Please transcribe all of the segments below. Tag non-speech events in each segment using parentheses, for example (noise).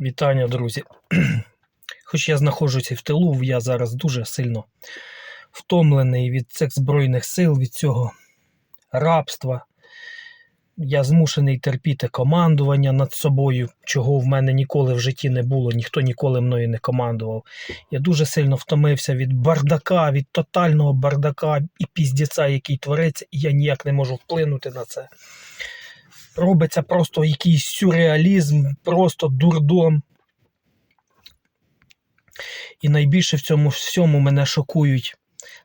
Вітання, друзі. (clears throat) Хоч я знаходжуся в тилу, я зараз дуже сильно втомлений від цих Збройних сил, від цього рабства. Я змушений терпіти командування над собою, чого в мене ніколи в житті не було, ніхто ніколи мною не командував. Я дуже сильно втомився від бардака, від тотального бардака і піздіця, який твориться, і я ніяк не можу вплинути на це. Робиться просто якийсь сюрреалізм, просто дурдом. І найбільше в цьому всьому мене шокують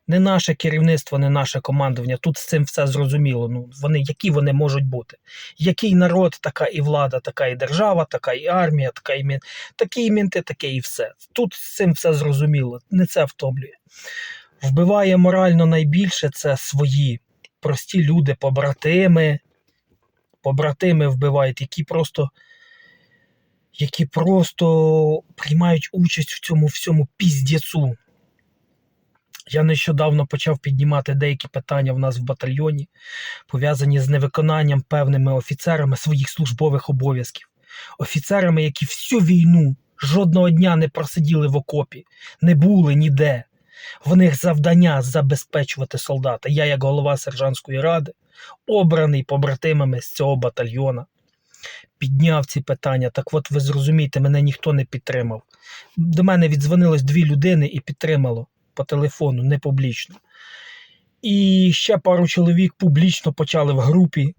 не наше керівництво, не наше командування. Тут з цим все зрозуміло. Ну, вони, які вони можуть бути? Який народ, така і влада, така і держава, така і армія, така і мін... такі і мінти, таке і все. Тут з цим все зрозуміло. Не це втомлює. Вбиває морально найбільше це свої прості люди, побратими. Побратими вбивають, які просто. Які просто приймають участь в цьому всьому піздєцу. Я нещодавно почав піднімати деякі питання в нас в батальйоні, пов'язані з невиконанням певними офіцерами своїх службових обов'язків. Офіцерами, які всю війну жодного дня не просиділи в окопі, не були ніде. В них завдання забезпечувати солдата. Я, як голова сержантської ради, обраний побратимами з цього батальйона, підняв ці питання. Так от ви зрозумієте, мене ніхто не підтримав. До мене віддзвонилось дві людини і підтримало по телефону, не публічно. І ще пару чоловік публічно почали в групі,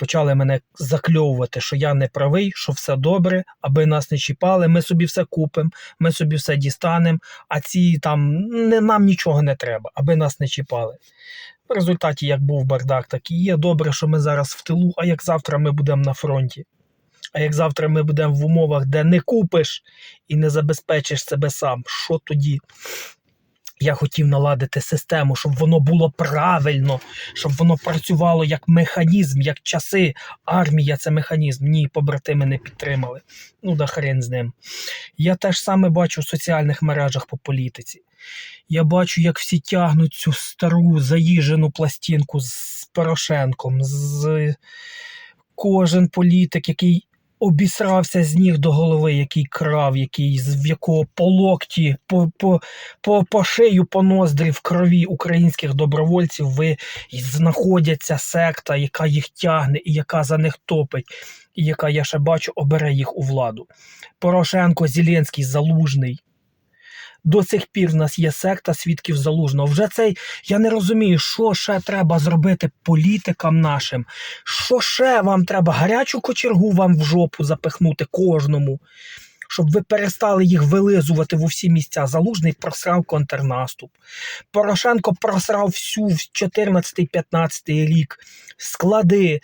почали мене закльовувати, що я не правий, що все добре, аби нас не чіпали, ми собі все купимо, ми собі все дістанемо, а ці там не, нам нічого не треба, аби нас не чіпали. В результаті, як був бардак, так і є. Добре, що ми зараз в тилу, а як завтра ми будемо на фронті. А як завтра ми будемо в умовах, де не купиш і не забезпечиш себе сам, що тоді? Я хотів наладити систему, щоб воно було правильно, щоб воно працювало як механізм, як часи. Армія це механізм. Ні, побратими не підтримали. Ну да хрен з ним. Я теж саме бачу в соціальних мережах по політиці. Я бачу, як всі тягнуть цю стару заїжену пластинку з Порошенком, з кожен політик, який обісрався з ніг до голови, який крав, який з якого по локті, по, по, по, по шию, по ноздрі в крові українських добровольців ви знаходяться секта, яка їх тягне і яка за них топить, і яка, я ще бачу, обере їх у владу. Порошенко, Зеленський, Залужний. До цих пір в нас є секта свідків залужного. Вже цей я не розумію, що ще треба зробити політикам нашим. Що ще вам треба? Гарячу кочергу вам в жопу запихнути кожному, щоб ви перестали їх вилизувати в усі місця. Залужний просрав контрнаступ. Порошенко просрав всю 14-15 рік. Склади.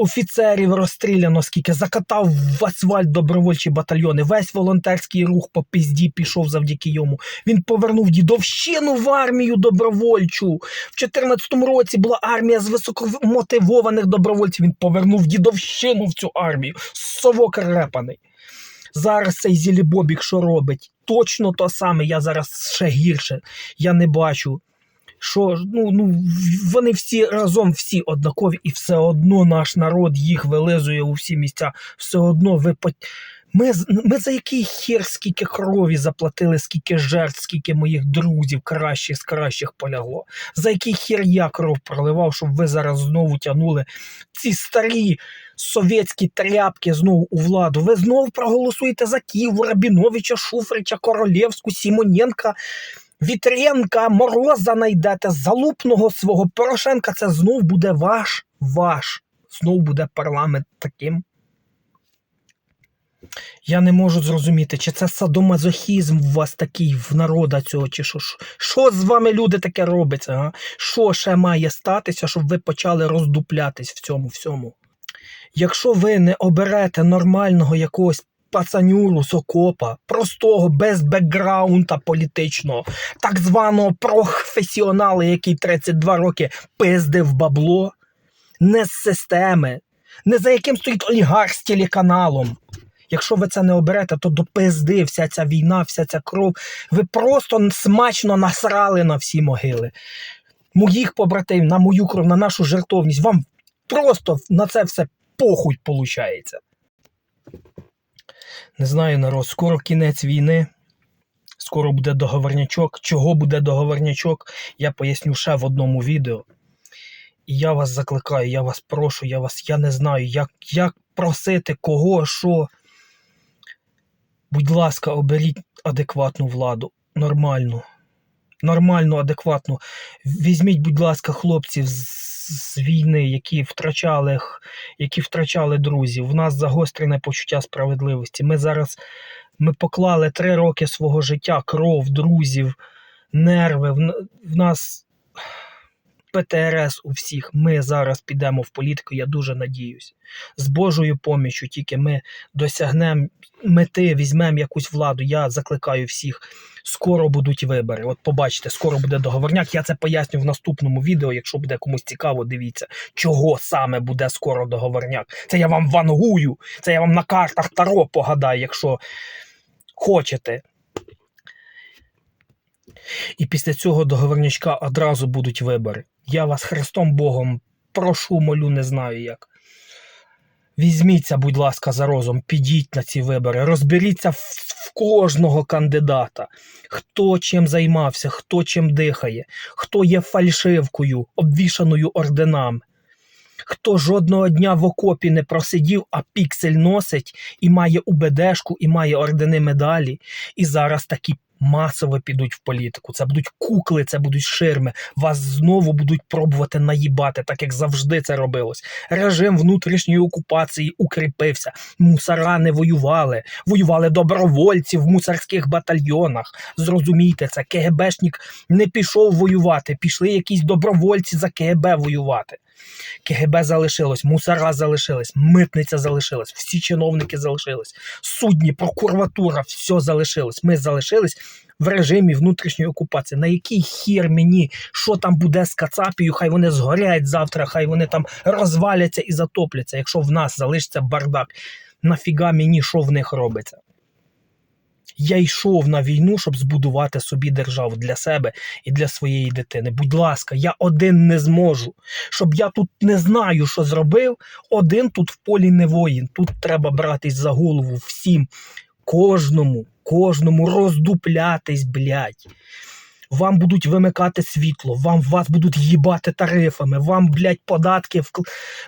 Офіцерів розстріляно, скільки закатав в асфальт добровольчі батальйони. Весь волонтерський рух по пізді пішов завдяки йому. Він повернув дідовщину в армію добровольчу. В 14-му році була армія з високомотивованих добровольців. Він повернув дідовщину в цю армію. Совок репаний. Зараз цей Зілібобік що робить? Точно то саме. Я зараз ще гірше. Я не бачу що ну, ну, вони всі разом всі однакові, і все одно наш народ їх вилизує у всі місця. Все одно ви. Ми, ми за який хер, скільки крові заплатили, скільки жертв, скільки моїх друзів кращих з кращих полягло. За який хер я кров проливав, щоб ви зараз знову тягнули ці старі совєтські тряпки знову у владу. Ви знову проголосуєте за Київ, Рабіновича, Шуфрича, Королєвську, Сімоненка. Вітренка, Мороза найдете, залупного свого Порошенка, це знов буде ваш, ваш. Знов буде парламент таким. Я не можу зрозуміти, чи це садомазохізм у вас такий в народа цього, чи що. Що з вами люди таке робиться? А? Що ще має статися, щоб ви почали роздуплятись в цьому всьому? Якщо ви не оберете нормального якогось пацанюру з окопа, простого, без бекграунда політичного, так званого професіонала, який 32 роки пиздив бабло, не з системи, не за яким стоїть олігарх з телеканалом. Якщо ви це не оберете, то до пизди вся ця війна, вся ця кров. Ви просто смачно насрали на всі могили. Моїх побратимів, на мою кров, на нашу жертовність. Вам просто на це все похуй виходить. Не знаю, народ, скоро кінець війни. Скоро буде договорнячок. Чого буде договорнячок, я поясню ще в одному відео. І я вас закликаю, я вас прошу, я вас, я не знаю, як, як просити, кого, що. Будь ласка, оберіть адекватну владу, нормальну. Нормальну, адекватну. Візьміть, будь ласка, хлопців з, з війни, які втрачали, які втрачали друзів. В нас загострене почуття справедливості. Ми зараз ми поклали три роки свого життя, кров, друзів, нерви. В, в нас ПТРС у всіх. Ми зараз підемо в політику, я дуже надіюсь. З Божою поміччю тільки ми досягнемо мети, візьмемо якусь владу. Я закликаю всіх. Скоро будуть вибори. От побачите, скоро буде договорняк. Я це поясню в наступному відео. Якщо буде комусь цікаво, дивіться, чого саме буде скоро договорняк. Це я вам вангую, це я вам на картах Таро погадаю, якщо хочете. І після цього договорнячка одразу будуть вибори. Я вас Христом Богом прошу, молю, не знаю як. Візьміться, будь ласка, за розум, підіть на ці вибори, розберіться в, в кожного кандидата, хто чим займався, хто чим дихає, хто є фальшивкою, обвішаною орденами, хто жодного дня в окопі не просидів, а піксель носить і має УБДшку, і має ордени медалі, і зараз такі масово підуть в політику. Це будуть кукли, це будуть ширми. Вас знову будуть пробувати наїбати, так як завжди це робилось. Режим внутрішньої окупації укріпився. Мусора не воювали. Воювали добровольці в мусорських батальйонах. Зрозумійте це, КГБшник не пішов воювати. Пішли якісь добровольці за КГБ воювати. КГБ залишилось, мусора залишились, митниця залишилась, всі чиновники залишились, судні, прокуратура, все залишилось. Ми залишились в режимі внутрішньої окупації. На який хір мені, що там буде з Кацапією, хай вони згорять завтра, хай вони там розваляться і затопляться. Якщо в нас залишиться бардак, нафіга мені що в них робиться? Я йшов на війну, щоб збудувати собі державу для себе і для своєї дитини. Будь ласка, я один не зможу. Щоб я тут не знаю, що зробив, один тут в полі не воїн. Тут треба братись за голову всім, кожному, кожному роздуплятись, блядь. Вам будуть вимикати світло, вам вас будуть їбати тарифами, вам, блядь, податки вкл...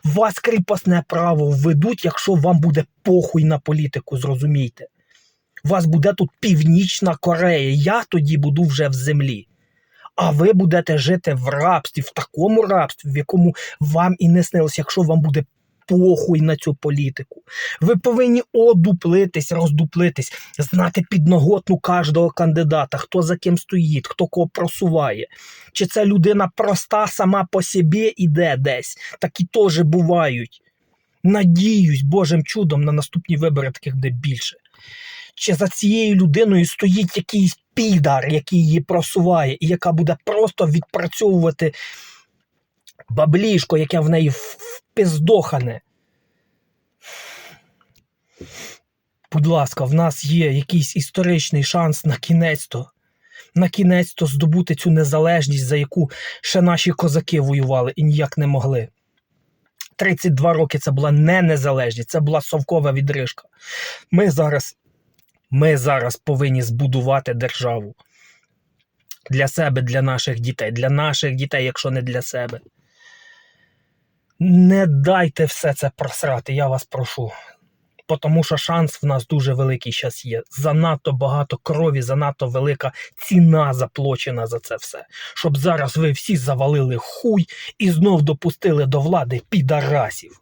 вас кріпосне право введуть, якщо вам буде похуй на політику, зрозумійте. У вас буде тут Північна Корея. Я тоді буду вже в землі. А ви будете жити в рабстві, в такому рабстві, в якому вам і не снилось, якщо вам буде похуй на цю політику. Ви повинні одуплитись, роздуплитись, знати підноготну кожного кандидата, хто за ким стоїть, хто кого просуває. Чи ця людина проста сама по собі іде десь. Такі теж бувають. Надіюсь, Божим чудом на наступні вибори таких буде більше чи за цією людиною стоїть якийсь підар, який її просуває, і яка буде просто відпрацьовувати баблішко, яке в неї впиздохане. Будь ласка, в нас є якийсь історичний шанс на кінець-то. На кінець-то здобути цю незалежність, за яку ще наші козаки воювали і ніяк не могли. 32 роки це була не незалежність, це була совкова відрижка. Ми зараз ми зараз повинні збудувати державу для себе, для наших дітей, для наших дітей, якщо не для себе. Не дайте все це просрати, я вас прошу. Тому що шанс в нас дуже великий зараз є. Занадто багато крові, занадто велика ціна заплачена за це все. Щоб зараз ви всі завалили хуй і знов допустили до влади підарасів.